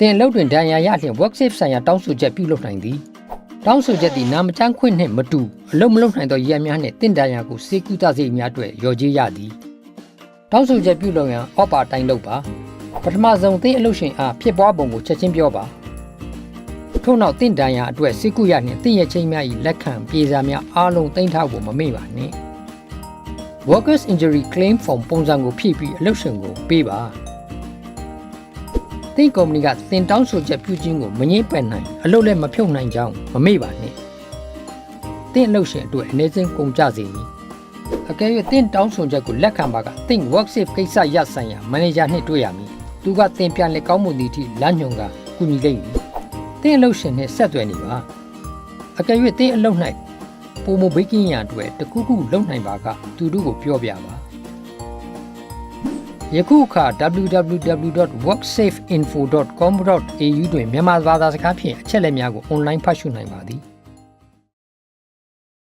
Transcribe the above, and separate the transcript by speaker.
Speaker 1: တင်အလုပ်တွင်ဒဏ်ရာရလျင် worksafe ဆိုင်ရာတောင်းဆိုချက်ပြုလုပ်နိုင်သည်တောင်းဆိုချက်သည်နာမကျန်းခွင့်နှင့်မတူအလုပ်မလုပ်နိုင်သောရည်များနှင့်တင့်ဒဏ်ရာကိုစေကူတာစေများအတွက်ရော်ကြေးရသည်တောင်းဆိုချက်ပြုလုပ်ရန်အော်ပါတိုင်းလုပ်ပါပထမဆုံးတင်အလုပ်ရှင်အားဖြစ်ပွားပုံကိုချက်ချင်းပြောပါထို့နောက်တင့်ဒဏ်ရာအတွက်စေကူရနှင့်တင့်ရဲ့ချင်းများ၏လက်ခံပြေစာများအားလုံးတင်ထားဖို့မမေ့ပါနှင့် workers injury claim form ပုံစံကိုဖြည့်ပြီးအလုပ်ရှင်ကိုပေးပါ သင်ကုမ္ပဏီကသင်တောင်းဆိုချက်ပြုခြင်းကိုမငြင်းပယ်နိုင်အလုပ်လည်းမဖြုတ်နိုင်ကြောင်းမမေ့ပါနဲ့သင်အလုပ်ရှင်အတွက်အနေချင်းကုန်ကြစေမည်အကယ်၍သင်တောင်းဆိုချက်ကိုလက်ခံပါကသင် worksafe ကိစ္စရပ်ဆိုင်ရာမန်နေဂျာနှင့်တွေ့ရမည်သူကသင်ပြန်လေကောင်းမှုသည့်အထိလမ်းညွှန်ကကူညီလိမ့်မည်သင်အလုပ်ရှင်နှင့်ဆက်သွယ်နေပါအကယ်၍သင်အလုပ်၌ပုံမဘေးကင်းရန်အတွက်တခုခုလုပ်နိုင်ပါကသူတို့ကိုပြောပြပါ ယခုအခါ www.worksafeinfo.com.au တွင်မြန်မာဘာသာစကားဖြင့်အချက်အလက်များကို online ဖတ်ရှုနိုင်ပါသည်